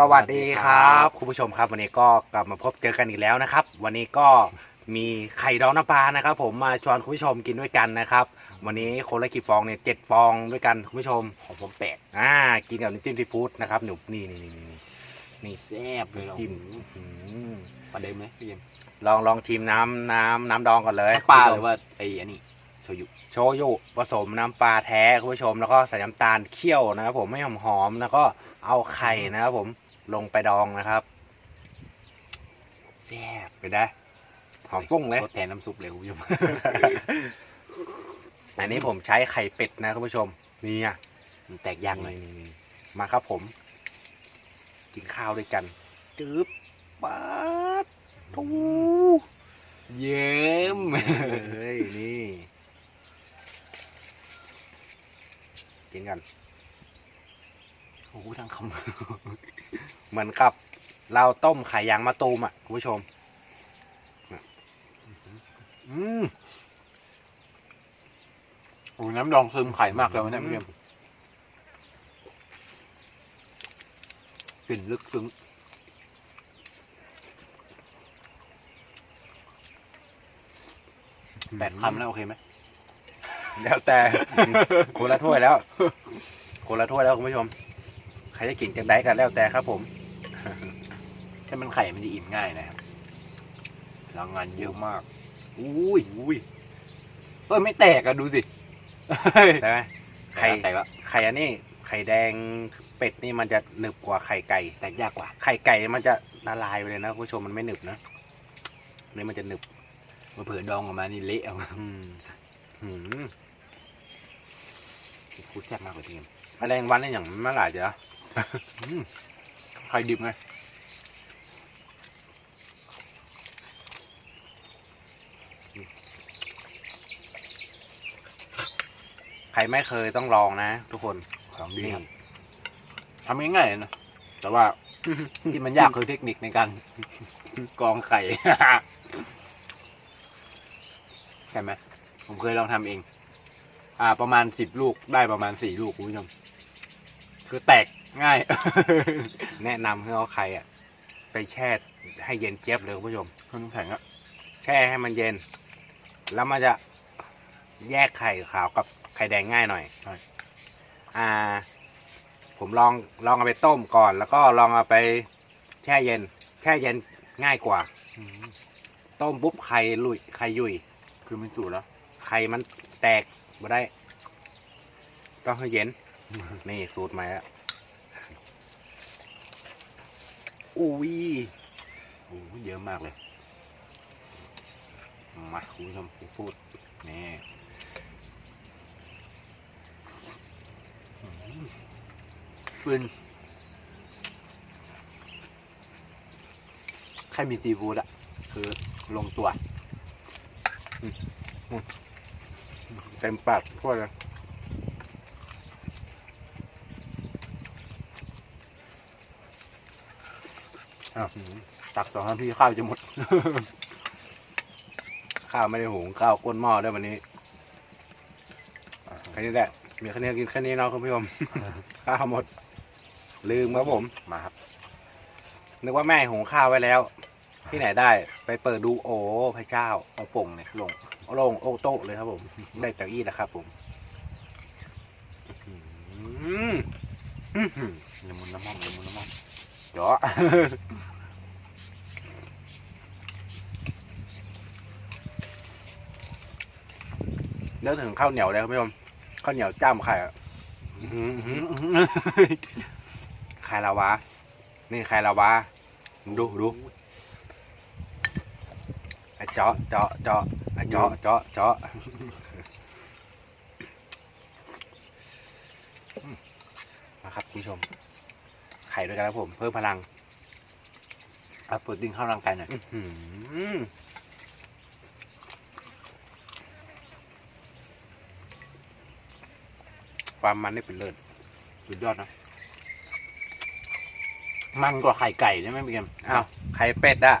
สวัสดีครับคุณผู้ชมครับ วันนี้ก็กลับมาพบเจอกันอีกแล้วนะครับ วันนี้ก็มีไข่ดองน้ำปลานะครับ ผมมาชวนคุณผู้ชมกินด้วยกันนะครับ วันนี้คนละกี่ฟองเนี่ยเจ็ดฟองด้วยกันคุณผู้ชมของผมแปดอ่ากินกับน้ำจิ้มซีฟู้ดนะครับหนูนี่นี่นี่นี่นี่แซ่บเลยจิ้มอืมประเด็นไหมพี่เอ็มลองลองชิมน้ำน้ำน้ำดองก่อนเลยปลาคุณหผู้ชมรือว่าไอ้อันนี้โชยุโชยุผสมน้ำปลาแท้คุณผู้ชมแล้วก็ใส่น้ำตาลเคี่ยวนะครับผมไม่หอมหอมๆแล้วก็เอาไข่นะครับผม ลงไปดองนะครับแซ่บไปได้หอมฟุ้งเลยทดแทนน้ำซุปเลยคุณผู้ชมอันนี้ผมใช้ไข่เป็ดนะคุณผู้ชม นี่อะมันแตกยางเลยนี่ๆมาครับผม กินข้าวด้วยกันจืบป๊าดทูเยิ้มเฮ้ยนี่ กินกัน โอ้โหทั้งคเหมือนกับ เราต้มไข่ยางมะตูมอะคุณผู้ชมำอืมโอ้น้ำดองซึมไข่มากเลยวันนี้พี่เอ็มกลิ่นลึกซึ้งแปดคำแล้วโอเคไหมแล้วแต่คนละถ้วยแล้วคนละถ้วยแล้วคุณผู้ชม ใครจะกินจากไหนกันแล้วแต่ครับผม ถ้ามันไข่มันจะอิ่มง่ายนะครับพลังงานเยอะมาก อุ้ยอุ้ยเออไม่แตกอะดูสิใช่ไหมไข่แตกแล้วไข่อันนี้ ไข่แดงเป็ดนี่มันจะหนึบกว่าไข่ไก่ แตกยากกว่า ไข่ไก่มันจะละลายไปเลยนะคุณผู้ชมมันไม่หนึบนะนี่มันจะหนึบเผื่อดองออกมานี่เละเอาอืมหืมพูดแซ่บมากเลยทีเดียวแมลงวันนี่อย่างเมื่อไหร่เดี๋ยวอืม ไข่ดิบไงใครไม่เคยต้องลองนะทุกคนของดีนี่ครับทำง่ายๆเลยนะ แต่ว่า ที่มันยากคือเทคนิคในการกรองไข่ ใช่ไหมผมเคยลองทำเอง อ่า ประมาณสิบลูกได้ประมาณสี่ลูกคุณผู้ชมคือแตก ง่าย แนะนำให้เอาไข่อะไปแช่ให้เย็นเจี๊ยบเลยคุณผู้ชมคุณน้ำแข็งอะแช่ให้มันเย็น แล้วมันจะแยกไข่ขาวกับไข่แดงง่ายหน่อย ใช่อ่า ผมลองลองเอาไปต้มก่อน แล้วก็ลองเอาไปแช่เย็น แช่เย็นง่ายกว่า อืมต้มปุ๊บไข่ลุยไข่ยุยคือมันสูตรแล้ว ไข่มันแตกมาได้ ต้องให้เย็น นี่สูตรใหม่แล้ว อุ้ยโอ้เยอะมากเลย มาคุณผู้ชมพูดนี่ฟืนใครมีซีฟู้ดอะคือลงตัวเต็มปากพูดเลย อ้าว ตักสองนาทีข้าวจะหมด ข้าวไม่ได้หุงข้าวก้นหม้อด้วยวันนี้แค่นี้แหละมีแค่นี้กินแค่นี้เนาะคุณผู้ชมข้าวหมด ลืมครับผมมาครับ นึกว่าแม่หุงข้าวไว้แล้ว ที่ไหนได้ไปเปิดดูโอ้พระเจ้าเอาโป่งเนี่ยลงโลงโอโต้เลยครับผม ได้จากอี้แล้วครับผมอื้อหืออื้อหือละมุนน้ำมันละมุนน้ำมันเจาะ นื้อถึงข้าวเหนียวเลยครับผู้ชมข้าวเหนียวจ้ำไข่อะอื้อหืออื้อหือไข่ลาวา นี่ไข่ลาวา ดูดูไอ้เจาะเจาะเจาะไอ้เจาะเจาะเจาะมาครับคุณผู้ชม ไข่ด้วยกันครับผม เพิ่มพลังเอาโปรตีนเข้าร่างกายหน่อย อื้อหือ ความมันนี่เป็นเลิศสุดยอดนะ มันกว่าไข่ไก่ใช่ไหมพี่เกมอ้าวไข่เป็ดอะ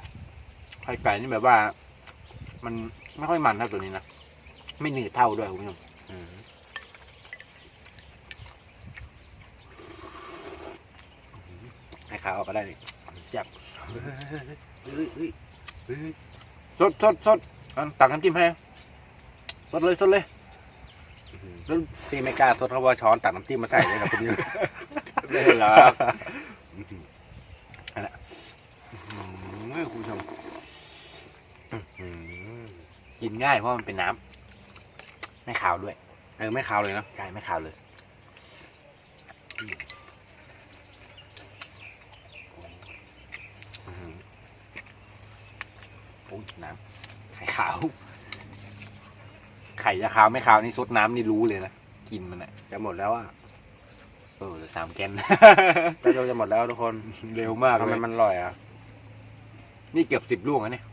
ไข่ไก่นี่แบบว่า มันไม่ค่อยมันเท่าตัวนี้นะไม่หนืดเท่าด้วยคุณผู้ชมอืมคขาออกก็ได้นี่แซ่บเฮ้ยเฮ้ยเฮ้ยสดสดสดเอาตักน้ำจิ้มให้สดเลยสดเลย แล้วพี่ไม่กล้าทดเพราะว่าช้อนตักน้ำจิ้มมาใส่เลยนะคุณนี่ไม่เหรออันนั้นอื้อหือคุณผู้ชมอื้อหือกินง่ายเพราะมันเป็นน้ำไม่ขาวด้วย เออไม่คาวเลยเนาะใช่ไม่ขาวเลยอืมอื้อหือโอ้ยน้ำไข่ขาวไข่จะขาวไม่ขาวนี่ซดน้ำนี่รู้เลยนะกินมันอะจะหมดแล้วอะเออเหลือสามแกน แป๊บเดียวจะหมดแล้วทุกคนเร็วมากทำเลไมยมันอร่อยอะนี่เกือบสิบลูกแล้วเนี่ย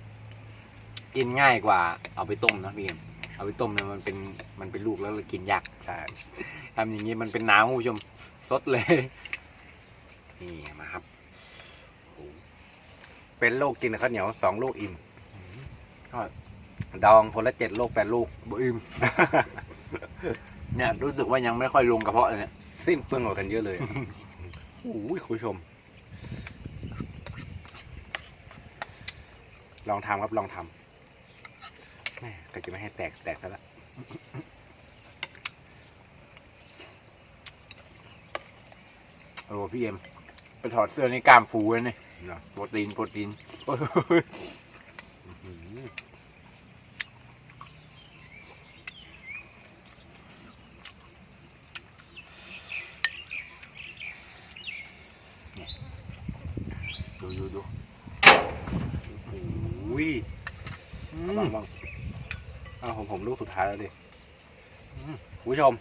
กินง่ายกว่า เอาไปต้มนะพี่เอ็มเอาไปต้มเนี่ยมันเป็นมันเป็นลูกแล้วเรากินยาก ใช่ทำอย่างนี้มันเป็นน้ำคุณผู้ชมสดเลย นี่มาครับเป็นลูกกินข้าวเหนียวสองลูกอิ่มก็ ดองคนละเจ็ดลูกแปดลูกบ่อิ่ม เนี่ยรู้สึกว่ายังไม่ค่อยลงกระเพาะเลยเนี่ยสิ้นเปลืองกว่ากันเยอะเลย โอ้ยคุณผู้ชม ลองทำครับลองทำแม่ก็จะไม่ให้แตกแตกซะละโอ้พี่เอ็มไปถอดเสื้อนี่กล้ามฟูเลยเนี่ยเนาะโปรตีนโปรตีน อื้อหือ ดูดูดู อุ้ย เอาบ้างบ้างเอาผมผมลูกสุดท้ายแล้วดิอืมคุณผู้ชม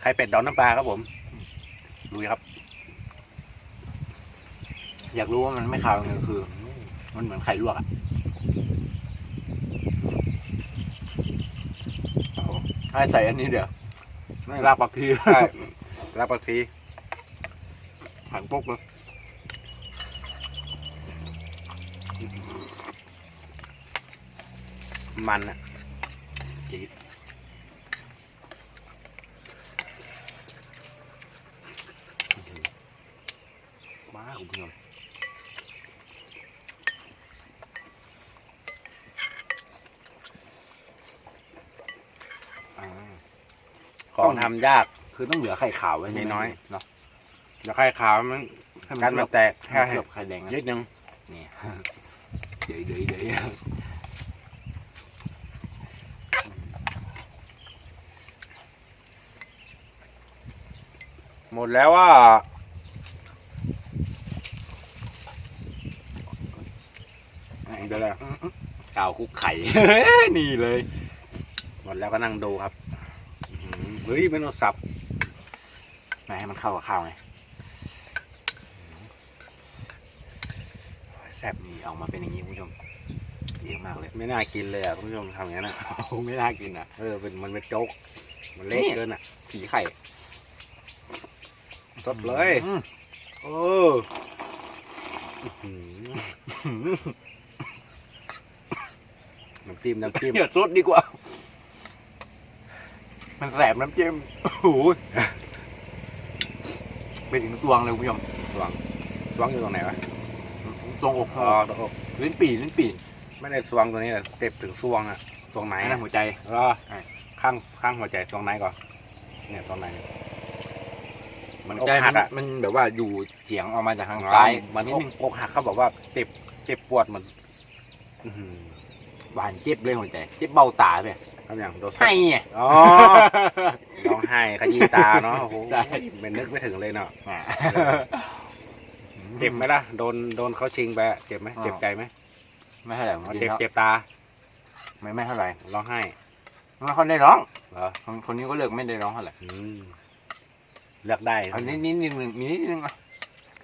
ใครเป็ดดองน้ำปลาครับผมลุยครับ อยากรู้ว่ามันไม่ขาวยังไงคือ มันเหมือนไข่ลวกอะโอ้โหให้ใส่อันนี้เดี๋ยวไม่รากปักทีใช่รับปักทีหันปุ๊บเลย มันอะจี๊ดว้าวคุณผู้ชมอ่าของทำยาก คือต้องเหลือไข่ขาวไว้ใช่ไหมน้อยเนาะเดี๋ยวไข่ขาวมันให้กันเคลืมัอนบแตกให้แค่เคลือบไข่แดงนะนิดนึงนี่เดี๋ยวเดี๋ยวเดี๋ยว หมดแล้วว่าเดี๋ยวเลยกาวคุกไข่ นี่เลย หมดแล้วก็นั่งดูครับเฮ้ยไม่ต้องสับมาให้มันเข้ากับข้าวไงแซ่บนี่ออกมาเป็นอย่างนี้คุณผู้ชมเยอะมากเลย ไม่น่ากินเลยอะคุณผู้ชมทำอย่างนั้นอะไม่น่ากินอะเออเป็นมันเป็นโจ๊กมันเละเกินอะผีไข่ สดเลยอืมเอออื้อหือน้ำจิ้มน้ำจิ้มอย่าซดดีกว่า มันแสบน้ำจิ้มโอ้โหไปถึงซวงเลยคุณผู้ชมสวงสวงอยู่ตรงไหนวะตรงอกอ๋อตรงอกลิ้นปี่ลิ้นปี่ไม่ได้สวงตัวนี้แต่เต็บถึงสวงอะสวงไหนไอ้อะนั่นหัวใจรอใช่ข้างข้างหัวใจสวงไหนก่อนเนี่ยสวงไหน มันหัอวกใจหัมักนอะ มันแบบว่าอยู่เฉียงออกมาจากทางซ้ายมันนิดอกนึงอกหักเขาบอกว่าเจ็บเจ็บปวดเหมือนอื้อหือหวานเจ็บเลยหัวใจเจ็บเบ้าตาเลยทำอย่างโดนให้ไงอ๋อร้องไห้ขยี้ตาเนาะโอ้โหใช่เป็นนึกไม่ถึงเลยเนาะอ่าเจ็บไหมล่ะโดนโดนเขาชิงไปอะเจ็บไหมอ้าวเจ็บใจไหมไม่เท่าไหร่ผมอ๋อกินเจ็บแล้วเจ็บตา ไม่ไม่เท่าไหร่ร้องไห้ไม่ค่อยได้ร้องเหรอคนคนนี้ก็เลิกไม่ได้ร้องเท่าไหร่อืม เลือกได้อันนี้นิดนึงมีนิดนึงอะ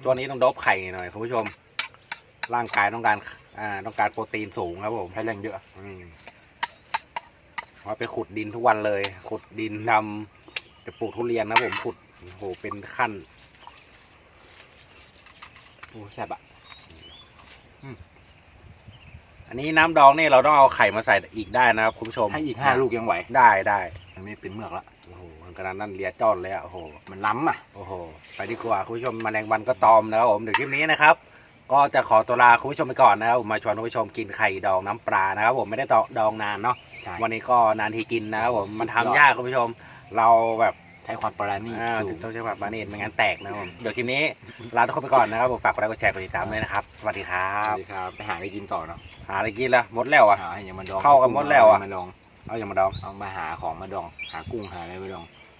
ตัวนี้ต้องโดบไข่หน่อยคุณผู้ชม ร่างกายต้องการอ่าต้องการโปรตีนสูงครับผมใช้แรงเยอะอืมว่าไปขุดดินทุกวันเลย ขุดดินทำจะปลูกทุเรียนนะผมขุดโอ้โหเป็นขั้นโอ้แซ่บอะอั นนี้น้ำดองนี่เราต้องเอาไข่มาใส่อีกได้นะครับคุณผู้ชมให้อีกห้าลูกยังไหวได้ได้มันไม่เป็นเมือกละโอ้โหขนาดนั้นเลียจอดเลยอะโอ้โหมันล้ำอะโอ้โหไปดีกว่าคุณผู้ชมแมลงวันก็ตอมนะครับผมเดี๋ยวคลิปนี้นะครับก็จะขอตัวลาคุณผู้ชมไปก่อนนะครับผมมาชวนคุณผู้ชมกินไข่ดองน้ำปลานะครับผมไม่ได้ตอดองนานเนาะใช่วันนี้ก็นานทีกินนะครับผมสุดยอดมันทำยากคุณผู้ชม เราแบบ ใช้ความปราณีตอ่าสูถึงง ต้องใช้แบบบาเนตไม่งั้นแตกนะครับผมเดี๋ยวคลิปนี้ลาทุกคนไปก่อนนะครับผมฝากกดไลค์กดแชร์กดติดตามด้วยนะครับสวัสดีครัสบวัสดีครับ ไปหาอะไรกินต่อเนาะหาอะไรกินละหมดแล้วอะ หาให้ยังมาดองเข้ากันหมดแล้วอะ มาดอง เอาอย่างมาดอง เอามาหาของมาดอง หากุ้งหาอะไรมาดองอ